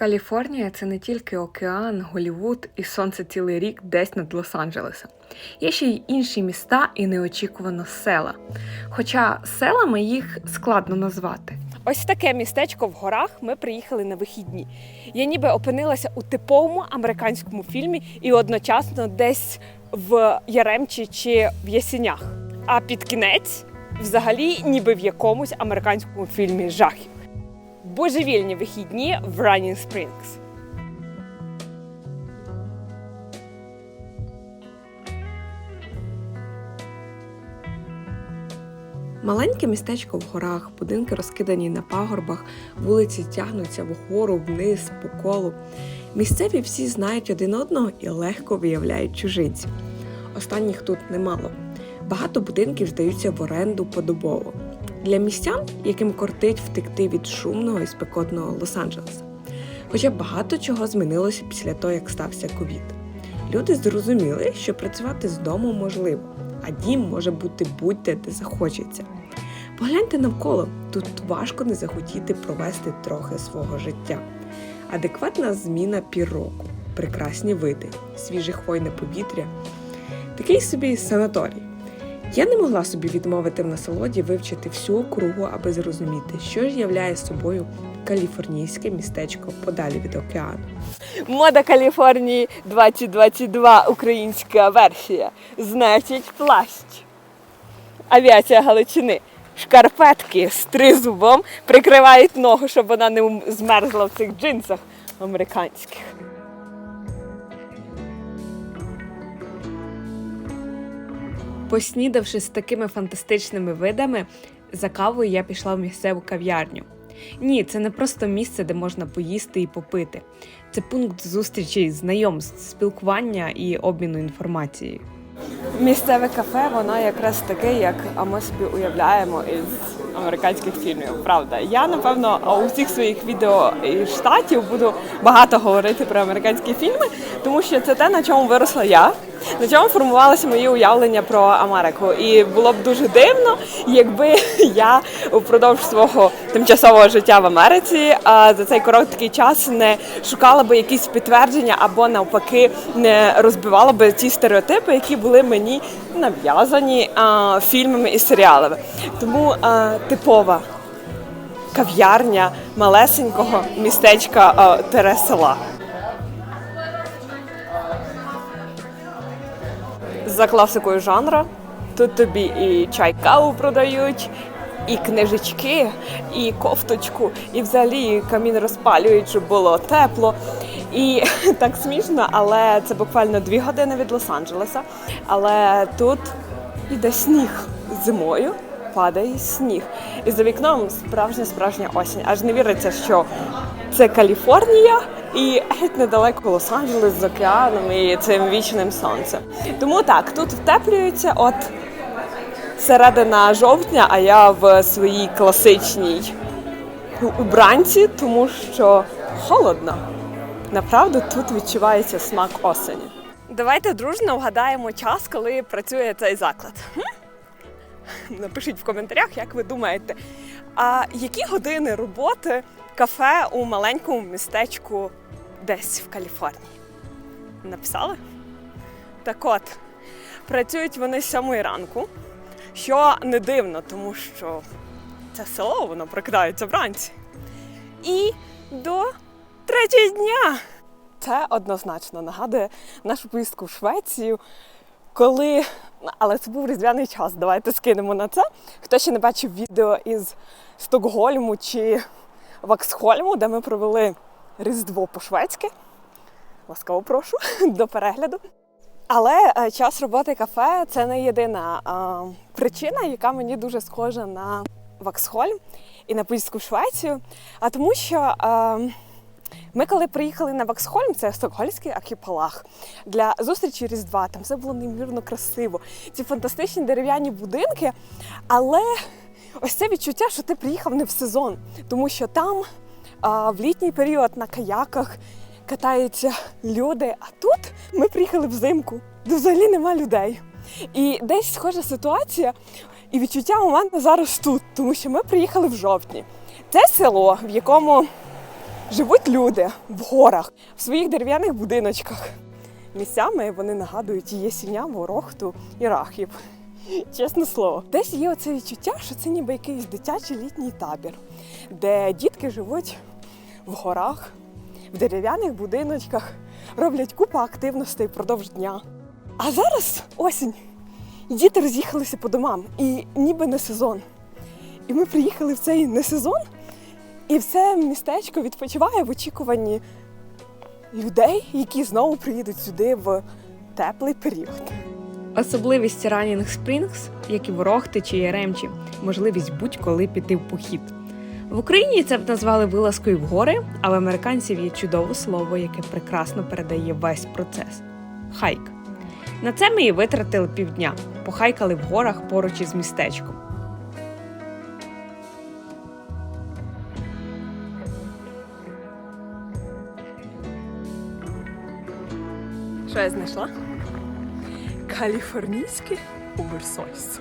Каліфорнія це не тільки океан, Голівуд і сонце цілий рік десь над Лос-Анджелесом. Є ще й інші міста і неочікувано села. Хоча селами їх складно назвати. Ось таке містечко в горах ми приїхали на вихідні. Я ніби опинилася у типовому американському фільмі і одночасно десь в Яремчі чи в Ясінях. А під кінець, взагалі, ніби в якомусь американському фільмі жахів. Божевільні вихідні в Running Springs. Маленьке містечко в горах, будинки розкидані на пагорбах, вулиці тягнуться вгору, вниз, по колу. Місцеві всі знають один одного і легко виявляють чужинців. Останніх тут немало. Багато будинків здаються в оренду подобово для містян, яким кортить втекти від шумного і спекотного Лос-Анджелеса. Хоча багато чого змінилося після того, як стався ковід. Люди зрозуміли, що працювати з дому можливо, а дім може бути будь-де, де захочеться. Погляньте навколо, тут важко не захотіти провести трохи свого життя. Адекватна зміна пір року, прекрасні види, свіже хвойне повітря, такий собі санаторій. Я не могла собі відмовити в насолоді вивчити всю округу, аби зрозуміти, що ж являє собою каліфорнійське містечко подалі від океану. Мода Каліфорнії 2022 українська версія. Значить, плащ. Авіація Галичини. Шкарпетки з тризубом прикривають ногу, щоб вона не змерзла в цих джинсах американських. Поснідавши з такими фантастичними видами, за кавою я пішла в місцеву кав'ярню. Ні, це не просто місце, де можна поїсти і попити. Це пункт зустрічі, знайомств, спілкування і обміну інформацією. Місцеве кафе, воно якраз таке, як ми собі уявляємо із американських фільмів. Правда, я напевно у всіх своїх відео із штатів буду багато говорити про американські фільми, тому що це те, на чому виросла я. На чому формувалося моє уявлення про Америку, і було б дуже дивно, якби я впродовж свого тимчасового життя в Америці за цей короткий час не шукала би якісь підтвердження або навпаки не розбивала би ті стереотипи, які були мені нав'язані фільмами і серіалами. Тому типова кав'ярня малесенького містечка а, за класикою жанра. Тут тобі і чай каву продають, і книжечки, і кофточку, і взагалі камін розпалюють, щоб було тепло. І так смішно, але це буквально дві години від Лос-Анджелеса. Але тут іде сніг зимою. Падає сніг. І за вікном справжня справжня осінь. Аж не віриться, що це Каліфорнія і геть недалеко Лос-Анджелес з океаном і цим вічним сонцем. Тому так, тут втеплюється от середина жовтня, а я в своїй класичній убранці, тому що холодно. Направду тут відчувається смак осені. Давайте дружно вгадаємо час, коли працює цей заклад. Напишіть в коментарях, як ви думаєте, а які години роботи кафе у маленькому містечку десь в Каліфорнії? Написали? Так от, працюють вони з сьомої ранку, що не дивно, тому що це село, воно прокидається вранці. І до третього дня. Це однозначно нагадує нашу поїздку в Швецію, коли. Але це був різдвяний час. Давайте скинемо на це. Хто ще не бачив відео із Стокгольму чи Ваксхольму, де ми провели Різдво по-шведськи. Ласкаво прошу до перегляду. Але е, час роботи кафе це не єдина е, причина, яка мені дуже схожа на Ваксхольм і на в Швецію. А тому що. Е, ми коли приїхали на Ваксхольм, це Стокгольмський архіпелаг, для зустрічі Різдва, там все було неймовірно красиво. Ці фантастичні дерев'яні будинки, але ось це відчуття, що ти приїхав не в сезон, тому що там а, в літній період на каяках катаються люди. А тут ми приїхали взимку, де взагалі нема людей. І десь схожа ситуація, і відчуття у мене зараз тут, тому що ми приїхали в жовтні. Це село, в якому живуть люди в горах, в своїх дерев'яних будиночках. Місцями вони нагадують Єсіня, Ворохту і Рахів. Чесне слово, десь є оце відчуття, що це ніби якийсь дитячий літній табір, де дітки живуть в горах, в дерев'яних будиночках, роблять купу активностей впродовж дня. А зараз осінь. І діти роз'їхалися по домам, і ніби не сезон. І ми приїхали в цей не сезон, і все містечко відпочиває в очікуванні людей, які знову приїдуть сюди в теплий період. Особливість Ранінг Спрінгс, як і Ворохти чи Яремчі, можливість будь-коли піти в похід. В Україні це б назвали вилазкою в гори, а в американців є чудове слово, яке прекрасно передає весь процес хайк. На це ми і витратили півдня, похайкали в горах поруч із містечком. Що я знайшла? Каліфорнійське оверсойс.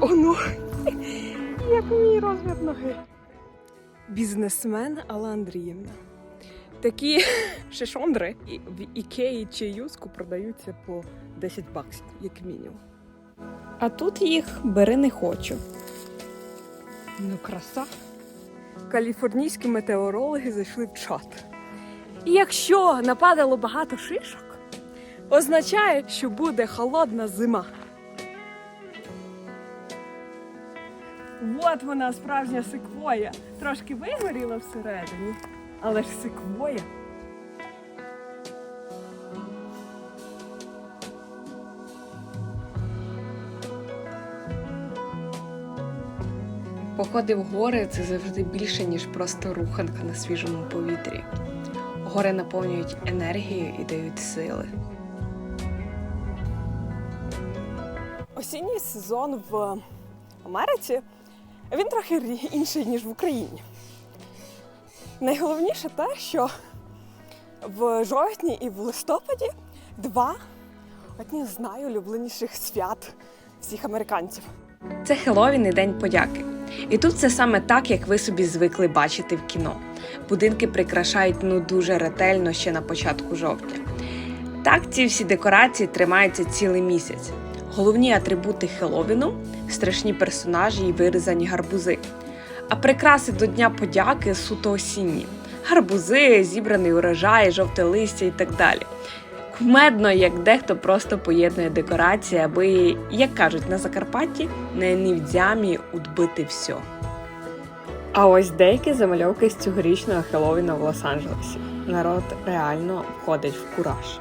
Оно, як мій розмір ноги. Бізнесмен Алла Андріївна. Такі шишондри в Ікеї чи Юску продаються по 10 баксів, як мінімум. А тут їх бери не хочу. Ну, краса. Каліфорнійські метеорологи зайшли в чат. І якщо нападало багато шишок, означає, що буде холодна зима. От вона справжня секвоя. Трошки вигоріла всередині, але ж секвоя. Походи в гори це завжди більше, ніж просто руханка на свіжому повітрі. Гори наповнюють енергією і дають сили. Осінній сезон в Америці він трохи інший, ніж в Україні. Найголовніше те, що в жовтні і в листопаді два одні з найулюбленіших свят всіх американців. Це Хеллоуін і День подяки. І тут це саме так, як ви собі звикли бачити в кіно. Будинки прикрашають ну дуже ретельно ще на початку жовтня. Так ці всі декорації тримаються цілий місяць. Головні атрибути Хеллоуіну – страшні персонажі і вирізані гарбузи. А прикраси до Дня подяки суто осінні. Гарбузи, зібраний урожай, жовте листя і так далі. Кумедно, як дехто просто поєднує декорації, аби, як кажуть на Закарпатті, не нівдзямі удбити все. А ось деякі замальовки з цьогорічного Хеллоуіна в Лос-Анджелесі. Народ реально входить в кураж.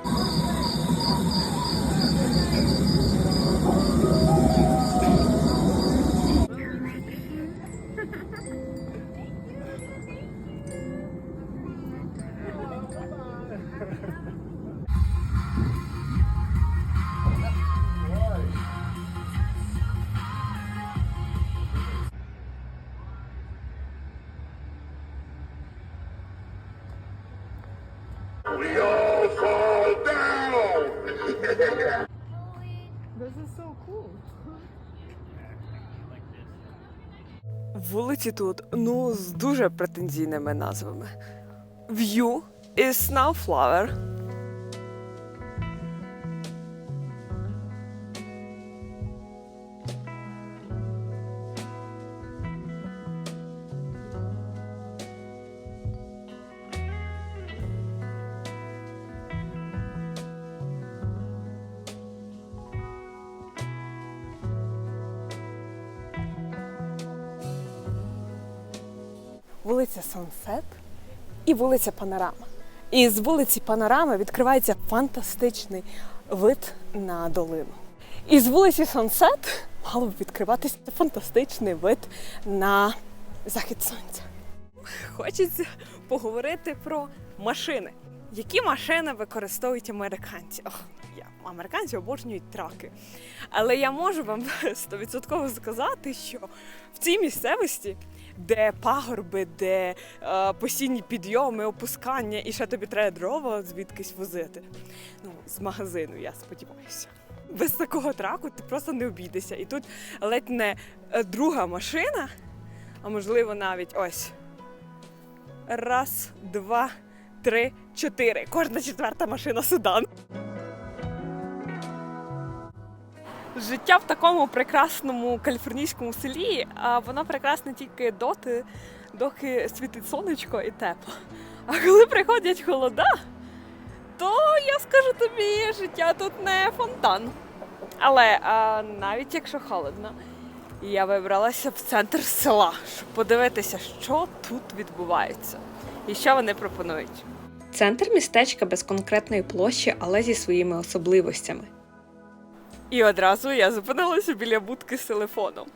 Вулиці тут ну з дуже претензійними назвами. View is now flower. Вулиця Сонсет і вулиця Панорама. І з вулиці Панорами відкривається фантастичний вид на долину. І з вулиці Сонсет мало б відкриватися фантастичний вид на захід сонця. Хочеться поговорити про машини. Які машини використовують американці? Ох, я американці обожнюють траки. Але я можу вам 100% сказати, що в цій місцевості, де пагорби, де е, постійні підйоми, опускання, і ще тобі треба дрова звідкись возити. Ну, з магазину, я сподіваюся. Без такого траку ти просто не обійдешся. І тут ледь не е, друга машина, а можливо навіть ось Раз, два, три, чотири. Кожна четверта машина седан. Життя в такому прекрасному каліфорнійському селі, а воно прекрасне тільки доти, доки світить сонечко і тепло. А коли приходять холода, то я скажу тобі, життя тут не фонтан. Але а, навіть якщо холодно, я вибралася в центр села, щоб подивитися, що тут відбувається і що вони пропонують. Центр містечка без конкретної площі, але зі своїми особливостями. І одразу я зупинилася біля будки з телефоном.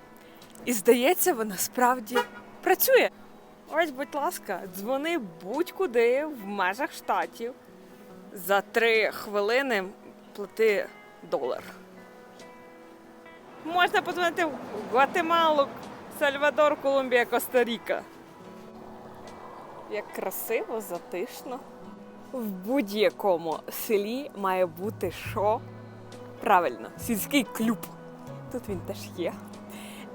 І здається, вона справді працює. Ось, будь ласка, дзвони будь-куди в межах штатів. За три хвилини плати долар. Можна подзвонити в Гватемалу, Сальвадор, Колумбія, Коста-Ріка. Як красиво, затишно. В будь-якому селі має бути що? Правильно, сільський клуб. Тут він теж є.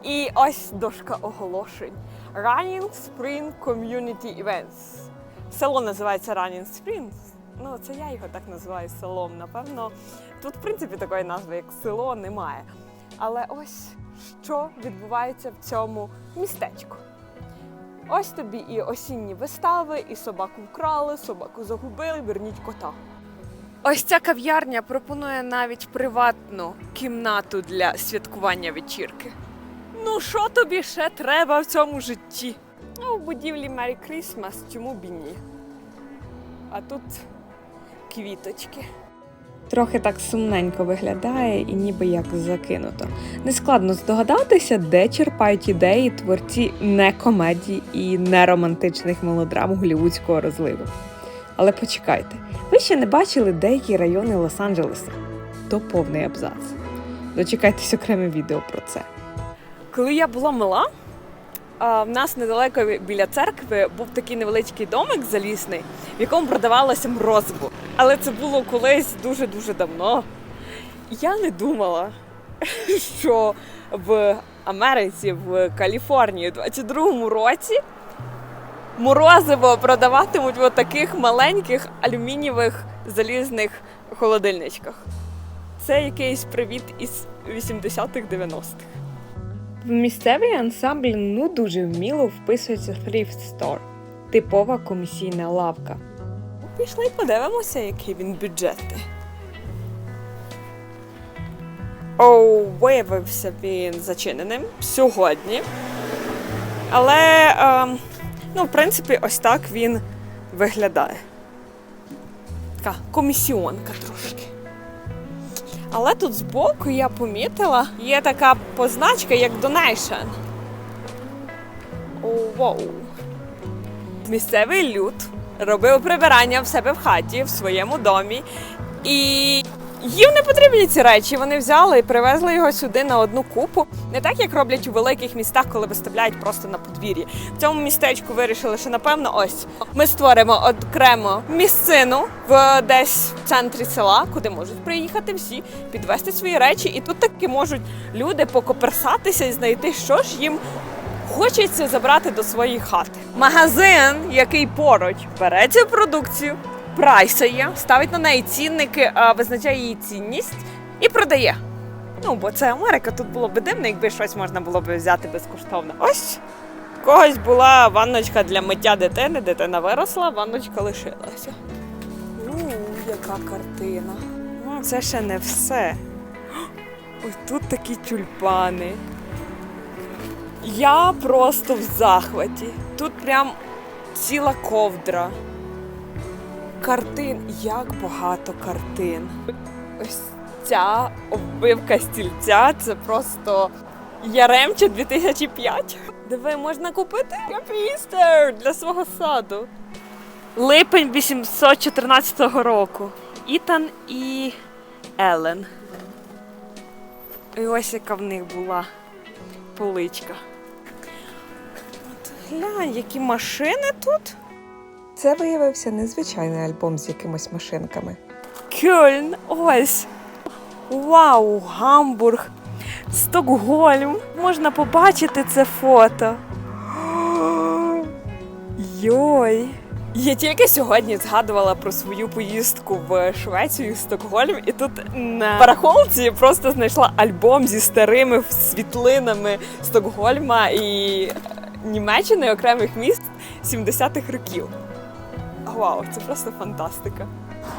І ось дошка оголошень. Running Spring Community Events. Село називається Running Springs. Ну, це я його так називаю селом. Напевно, тут, в принципі, такої назви, як село, немає. Але ось що відбувається в цьому містечку. Ось тобі і осінні вистави, і собаку вкрали, собаку загубили, верніть кота. Ось ця кав'ярня пропонує навіть приватну кімнату для святкування вечірки. Ну, що тобі ще треба в цьому житті? Ну, в будівлі Merry Christmas, чому б і ні? А тут квіточки. Трохи так сумненько виглядає і ніби як закинуто. Нескладно здогадатися, де черпають ідеї творці не комедій і не романтичних мелодрам голівудського розливу. Але почекайте, ви ще не бачили деякі райони Лос-Анджелеса? То повний абзац. Дочекайтесь окреме відео про це. Коли я була мала, в нас недалеко біля церкви був такий невеличкий домик залісний, в якому продавалося морозиво. Але це було колись дуже-дуже давно. Я не думала, що в Америці, в Каліфорнії, у 22-му році морозиво продаватимуть в таких маленьких алюмінієвих залізних холодильничках. Це якийсь привіт із 80-х 90-х. В місцевий ансамбль ну дуже вміло вписується Thrift Store – типова комісійна лавка. Пішли подивимося, який він бюджетний. О, виявився він зачиненим сьогодні. Але, ем, ну, в принципі, ось так він виглядає. Така комісіонка трошки. Але тут збоку я помітила, є така позначка, як Donation. О, вау. Місцевий люд робив прибирання в себе в хаті, в своєму домі. І їм не потрібні ці речі. Вони взяли і привезли його сюди на одну купу. Не так, як роблять у великих містах, коли виставляють просто на подвір'ї. В цьому містечку вирішили, що напевно ось ми створимо окремо місцину в десь в центрі села, куди можуть приїхати всі, підвести свої речі, і тут таки можуть люди покоперсатися і знайти, що ж їм хочеться забрати до своєї хати. Магазин, який поруч бере цю продукцію, прайсає, ставить на неї цінники, а, визначає її цінність і продає. Ну, бо це Америка, тут було б дивно, якби щось можна було б взяти безкоштовно. Ось в когось була ванночка для миття дитини, дитина виросла, ванночка лишилася. У, яка картина. Ну, це ще не все. Ось тут такі тюльпани. Я просто в захваті. Тут прям ціла ковдра. Картин, як багато картин. Ось ця оббивка стільця це просто Яремче 2005. Диви, можна купити капістер для свого саду. Липень 814 року. Ітан і Елен. І ось яка в них була поличка. От глянь, які машини тут. Це виявився незвичайний альбом з якимось машинками. Кельн, ось. Вау, Гамбург, Стокгольм. Можна побачити це фото. Ой-ой-ой. Я тільки сьогодні згадувала про свою поїздку в Швецію, Стокгольм, і тут на барахолці просто знайшла альбом зі старими світлинами Стокгольма і Німеччини окремих міст 70-х років. Вау, це просто фантастика.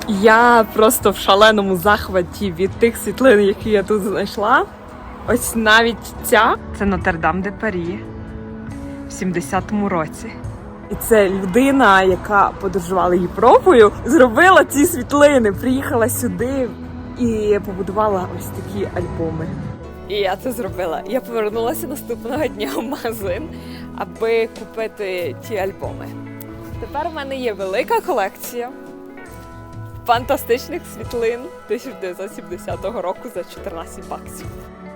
Я просто в шаленому захваті від тих світлин, які я тут знайшла. Ось навіть ця Це Нотр-Дам де Парі в 70-му році. І це людина, яка подорожувала Європою, зробила ці світлини, приїхала сюди і побудувала ось такі альбоми. І я це зробила. Я повернулася наступного дня в магазин, аби купити ті альбоми. Тепер в мене є велика колекція фантастичних світлин 1970 року за 14 баксів.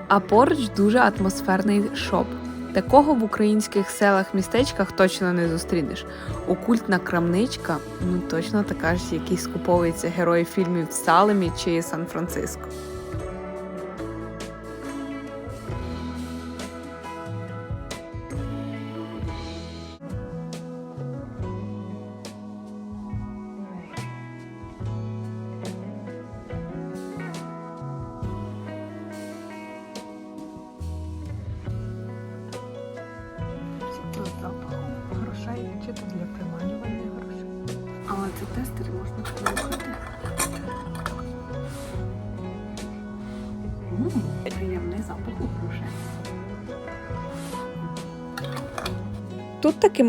А поруч дуже атмосферний шоп. Такого в українських селах містечках точно не зустрінеш. Окультна крамничка, ну точно така ж, який скуповується герої фільмів в Салемі чи Сан-Франциско.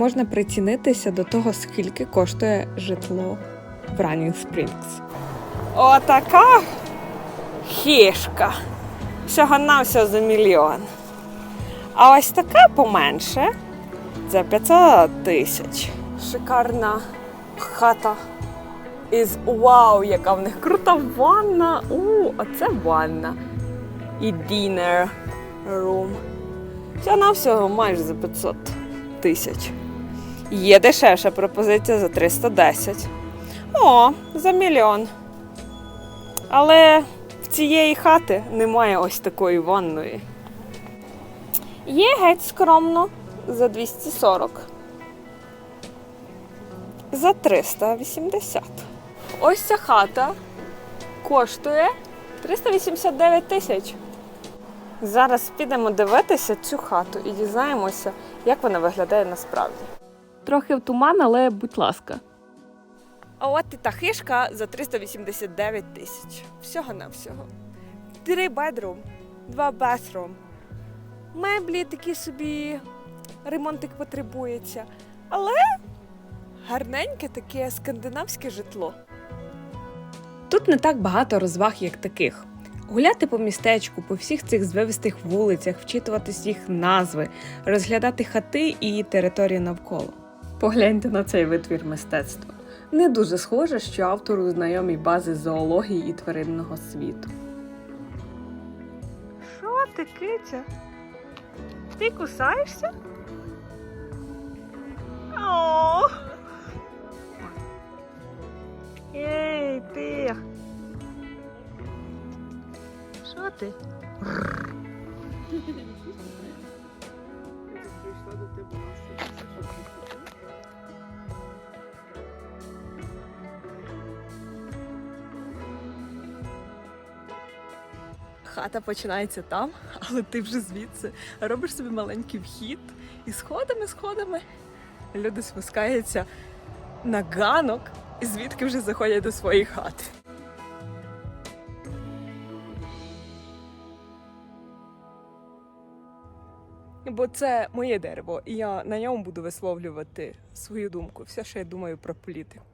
Можна прицінитися до того, скільки коштує житло в Running Springs. Отака хішка. Всього навсього за мільйон. А ось така поменше за 500 тисяч. Шикарна хата. Із вау, яка в них крута ванна. У, а це ванна. І dinner room. Всього навсього майже за 500 тисяч. Є дешевша пропозиція за 310. О, за мільйон. Але в цієї хати немає ось такої ванної. Є геть скромно за 240. За 380. Ось ця хата коштує 389 тисяч. Зараз підемо дивитися цю хату і дізнаємося, як вона виглядає насправді. Трохи в туман, але будь ласка. А от і та хишка за 389 тисяч. Всього на всього. Три бедрум, два басрум. Меблі такі собі ремонтик потребується. Але гарненьке таке скандинавське житло. Тут не так багато розваг, як таких. Гуляти по містечку, по всіх цих звивистих вулицях, вчитуватись їх назви, розглядати хати і території навколо. Погляньте на цей витвір мистецтва. Не дуже схоже, що автору знайомі бази зоології і тваринного світу. Що ти, киця? Ти кусаєшся? О! Ей, ти. Що ти? Хата починається там, але ти вже звідси робиш собі маленький вхід і сходами, сходами люди спускаються на ганок, і звідки вже заходять до своєї хати. Бо це моє дерево, і я на ньому буду висловлювати свою думку, все, що я думаю про політику.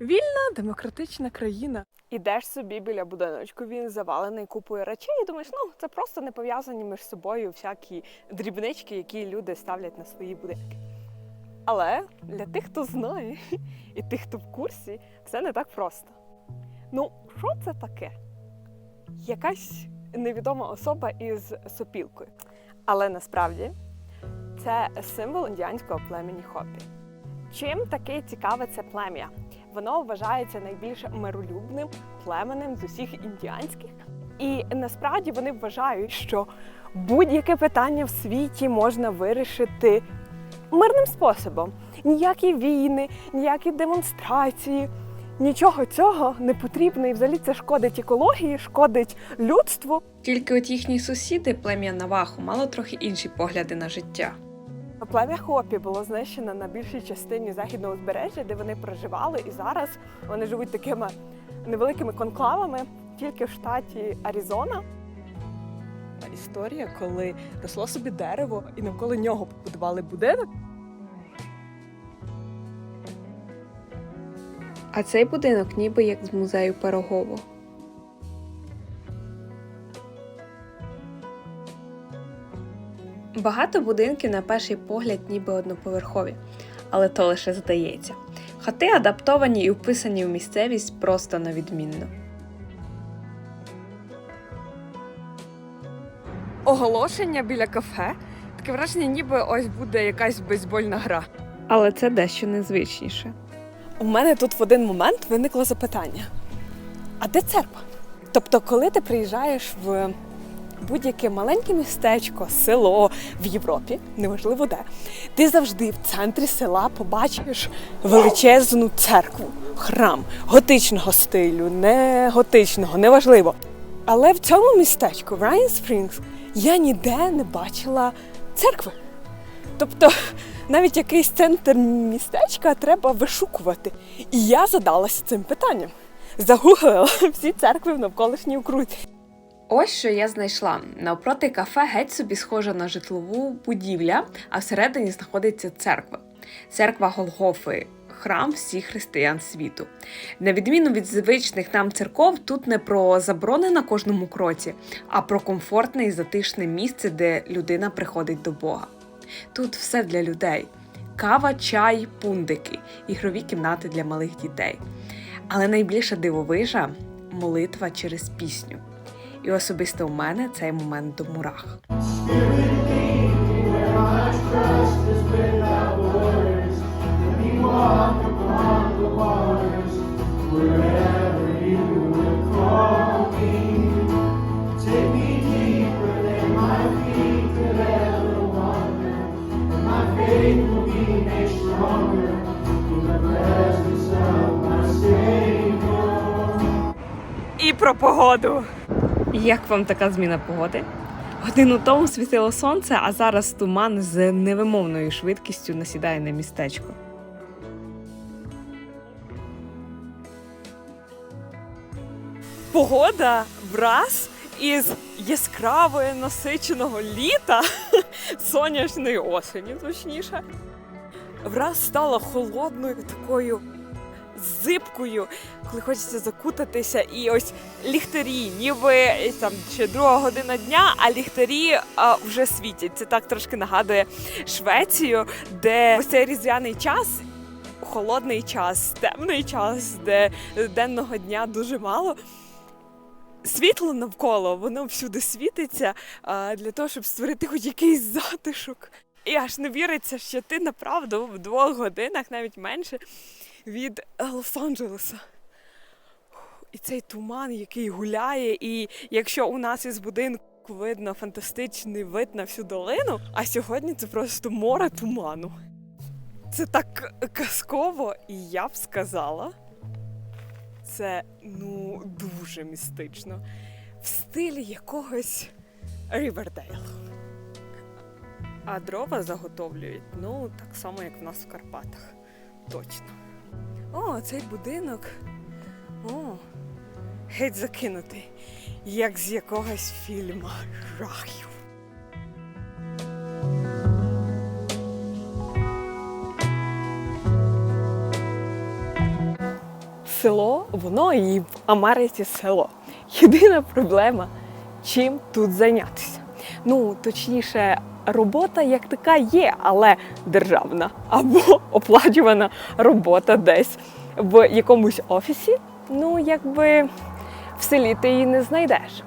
Вільна демократична країна. Ідеш собі біля будиночку, він завалений купою речей, і думаєш, ну це просто не пов'язані між собою всякі дрібнички, які люди ставлять на свої будинки. Але для тих, хто знає, і тих, хто в курсі, все не так просто. Ну, що це таке? Якась невідома особа із сопілкою. Але насправді це символ індіанського племені Хопі. Чим таке цікаве це плем'я? Воно вважається найбільш миролюбним племенем з усіх індіанських. І насправді вони вважають, що будь-яке питання в світі можна вирішити мирним способом. Ніякі війни, ніякі демонстрації. Нічого цього не потрібно, і взагалі це шкодить екології, шкодить людству. Тільки от їхні сусіди, плем'я Наваху, мало трохи інші погляди на життя. Плем'я Хопі було знищено на більшій частині західного узбережжя, де вони проживали, і зараз вони живуть такими невеликими конклавами, тільки в штаті Аризона. Історія, коли росло собі дерево і навколо нього побудували будинок. А цей будинок ніби як з музею Пирогово. Багато будинків на перший погляд ніби одноповерхові, але то лише здається. Хати адаптовані і вписані в місцевість просто на відмінно. Оголошення біля кафе. Таке враження, ніби ось буде якась бейсбольна гра. Але це дещо незвичніше. У мене тут в один момент виникло запитання: а де церква? Тобто, коли ти приїжджаєш в будь-яке маленьке містечко, село в Європі, неважливо де, ти завжди в центрі села побачиш величезну церкву, храм готичного стилю, не готичного, неважливо. Але в цьому містечку, в Райан Спрінгс, я ніде не бачила церкви. Тобто навіть якийсь центр містечка треба вишукувати. І я задалася цим питанням. Загуглила всі церкви в навколишній окрузі. Ось що я знайшла. Навпроти кафе геть собі схожа на житлову будівля, а всередині знаходиться церква. Церква Голгофи, храм всіх християн світу. На відміну від звичних нам церков, тут не про заборони на кожному кроці, а про комфортне і затишне місце, де людина приходить до Бога. Тут все для людей: кава, чай, пундики, ігрові кімнати для малих дітей. Але найбільша дивовижа молитва через пісню. І особисто у мене цей момент до мурах. І про погоду. Як вам така зміна погоди? Годину тому світило сонце, а зараз туман з невимовною швидкістю насідає на містечко. Погода враз із яскравої насиченого літа, сонячної осені, точніше, враз стала холодною такою зипкою, коли хочеться закутатися, і ось ліхтарі, ніби е, там ще друга година дня, а ліхтарі а, вже світять. Це так трошки нагадує Швецію, де ось цей різдвяний час. Холодний час, темний час, де денного дня дуже мало. Світло навколо, воно всюди світиться а, для того, щоб створити хоч якийсь затишок. І аж не віриться, що ти направду в двох годинах, навіть менше, від Лос-Анджелеса. І цей туман, який гуляє, і якщо у нас із будинку видно фантастичний вид на всю долину, а сьогодні це просто море туману. Це так казково, і я б сказала, це ну дуже містично. В стилі якогось Рівердейл. А дрова заготовлюють, ну, так само, як в нас в Карпатах. Точно. О, цей будинок. О, геть закинутий, як з якогось фільму жахів. Село, воно і в Америці село. Єдина проблема, чим тут зайнятися. Ну, точніше, робота як така є, але державна або оплачувана робота десь в якомусь офісі. Ну, якби в селі ти її не знайдеш.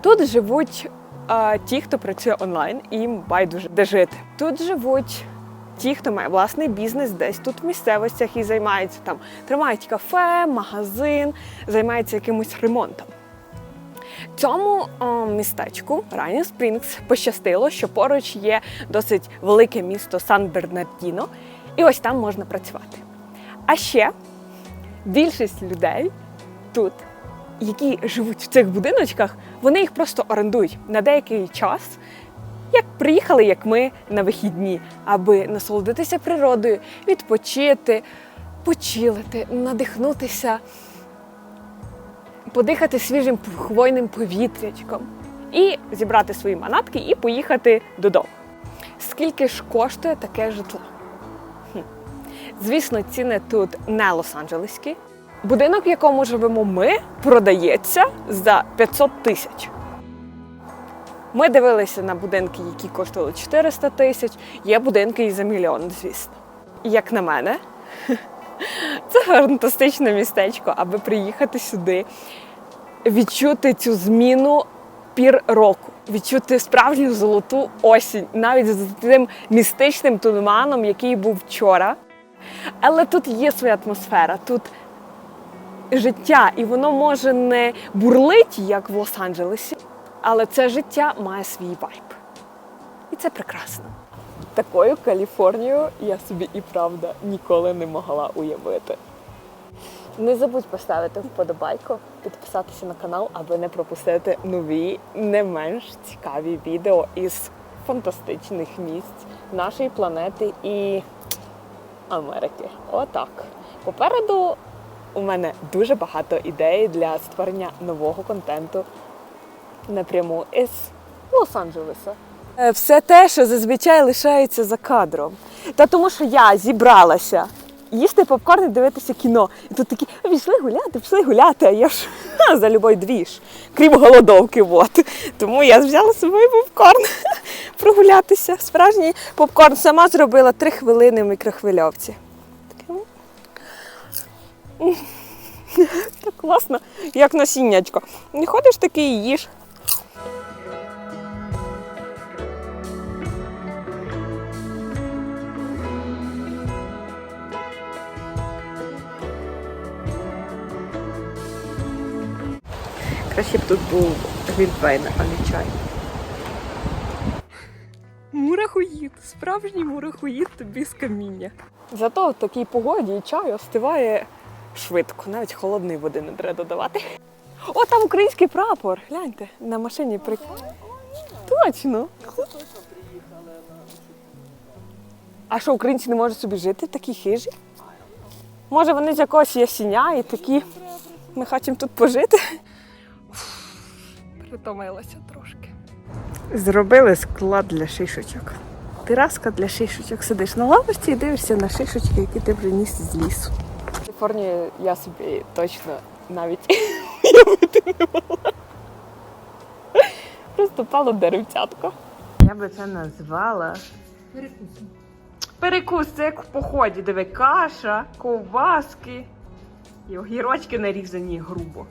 Тут живуть а, ті, хто працює онлайн, і їм байдуже де жити. Тут живуть ті, хто має власний бізнес десь тут в місцевостях і займаються там, тримають кафе, магазин, займаються якимось ремонтом. Цьому о, містечку Райні Спрінгс пощастило, що поруч є досить велике місто Сан-Бернардіно, і ось там можна працювати. А ще більшість людей тут, які живуть в цих будиночках, вони їх просто орендують на деякий час, як приїхали, як ми на вихідні, аби насолодитися природою, відпочити, почилити, надихнутися, подихати свіжим хвойним повітрячком і зібрати свої манатки і поїхати додому. Скільки ж коштує таке житло? Хм. Звісно, ціни тут не лос-анджелеські. Будинок, в якому живемо ми, продається за 500 тисяч. Ми дивилися на будинки, які коштували 400 тисяч. Є будинки і за мільйон, звісно. Як на мене, це фантастичне містечко, аби приїхати сюди, відчути цю зміну пір року, відчути справжню золоту осінь, навіть з тим містичним туманом, який був вчора. Але тут є своя атмосфера, тут життя, і воно може не бурлить, як в Лос-Анджелесі, але це життя має свій вайб. І це прекрасно. Такою Каліфорнією я собі і правда ніколи не могла уявити. Не забудь поставити вподобайку, підписатися на канал, аби не пропустити нові, не менш цікаві відео із фантастичних місць нашої планети і Америки. Отак. Попереду у мене дуже багато ідей для створення нового контенту напряму із Лос-Анджелеса. Е, Все те, що зазвичай лишається за кадром. Та тому, що я зібралася їсти попкорн і дивитися кіно. І тут такі, пішли гуляти, пішли гуляти, а я ж ха, за любой двіж, крім голодовки. От. Тому я взяла з собою попкорн прогулятися. Справжній попкорн сама зробила три хвилини в мікрохвильовці. Так класно, як насіннячко. Не ходиш такий і їж. Краще б тут був глінтвейн, а не чай. Мурахоїд, справжній мурахоїд тобі з каміння. Зато в такій погоді чай остиває швидко, навіть холодної води не треба додавати. О, там український прапор. Гляньте, на машині при... Точно. А що, українці не можуть собі жити в такій хижі? Може, вони з якогось ясіня і такі. Ми хочемо тут пожити. Притомилася трошки. Зробили склад для шишочок. Тераска для шишочок. Сидиш на лавочці і дивишся на шишочки, які ти приніс з лісу. В Каліфорнії я собі точно навіть уявити не могла. Просто пало деревцятко. Я би це назвала. Перекус. Перекус, це як в поході. Диви, каша, ковбаски і огірочки нарізані грубо.